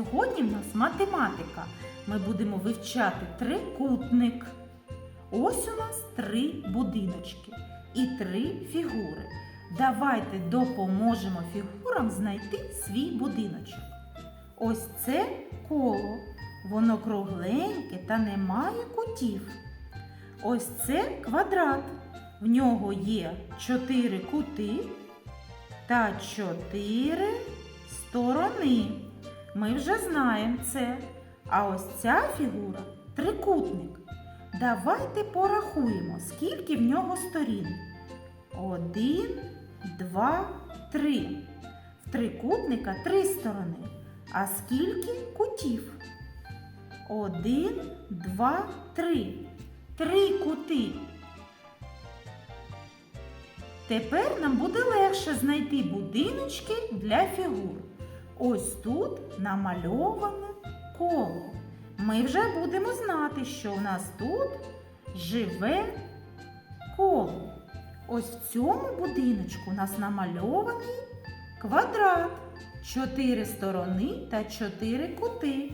Сьогодні в нас математика. Ми будемо вивчати трикутник. Ось у нас три будиночки і три фігури. Давайте допоможемо фігурам знайти свій будиночок. Ось це коло. Воно кругленьке та не має кутів. Ось це квадрат. В нього є чотири кути та чотири сторони. Ми вже знаємо це. А ось ця фігура трикутник. Давайте порахуємо, скільки в нього сторін. Один, два, три. В трикутника три сторони. А скільки кутів? Один, два, три. Три кути. Тепер нам буде легше знайти будиночки для фігур. Ось тут намальоване коло. Ми вже будемо знати, що у нас тут живе коло. Ось в цьому будиночку у нас намальований квадрат. Чотири сторони та чотири кути.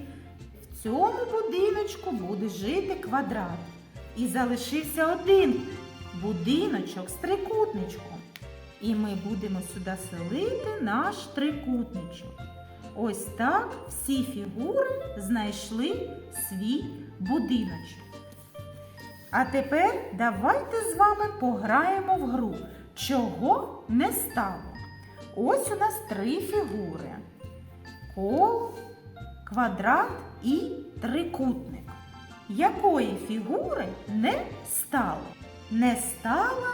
В цьому будиночку буде жити квадрат. І залишився один будиночок з трикутничком. І ми будемо сюди селити наш трикутничок. Ось так всі фігури знайшли свій будиночок. А тепер давайте з вами пограємо в гру, чого не стало. Ось у нас три фігури: коло, квадрат і трикутник. Якої фігури не стало? Не стало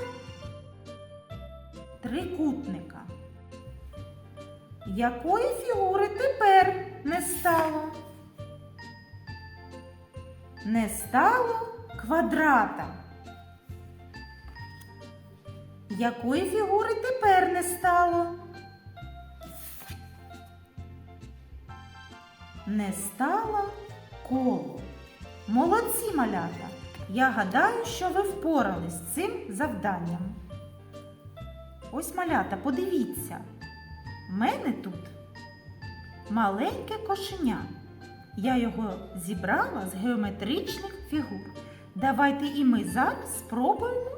трикутника. Якої фігури тепер не стало? Не стало квадрата. Якої фігури тепер не стало? Не стало коло. Молодці малята! Я гадаю, що ви впорались з цим завданням. Ось малята, подивіться. В мене тут маленьке кошеня. Я його зібрала з геометричних фігур. Давайте і ми зараз спробуємо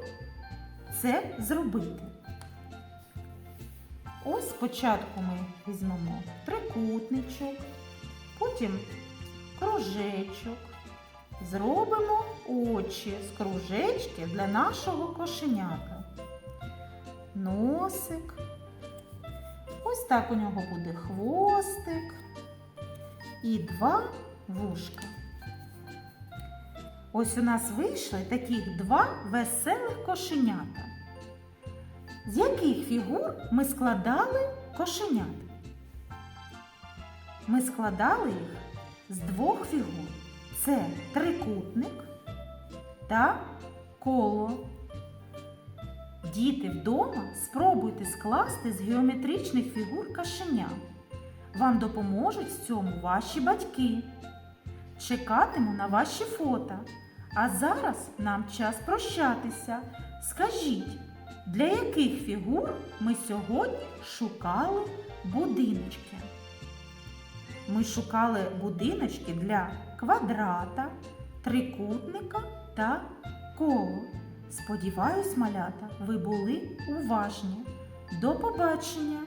це зробити. Ось спочатку ми візьмемо трикутничок, потім кружечок. Зробимо очі з кружечки для нашого кошенята. Носик. Ось так у нього буде хвостик і два вушка. Ось у нас вийшли таких два веселих кошенята. З яких фігур ми складали кошенят? Ми складали їх з двох фігур. Це трикутник та коло. Діти вдома спробуйте скласти з геометричних фігур кашеня. Вам допоможуть в цьому ваші батьки. Чекатиму на ваші фото. А зараз нам час прощатися. Скажіть, для яких фігур ми сьогодні шукали будиночки? Ми шукали будиночки для квадрата, трикутника та коло. Сподіваюсь, малята, ви були уважні. До побачення!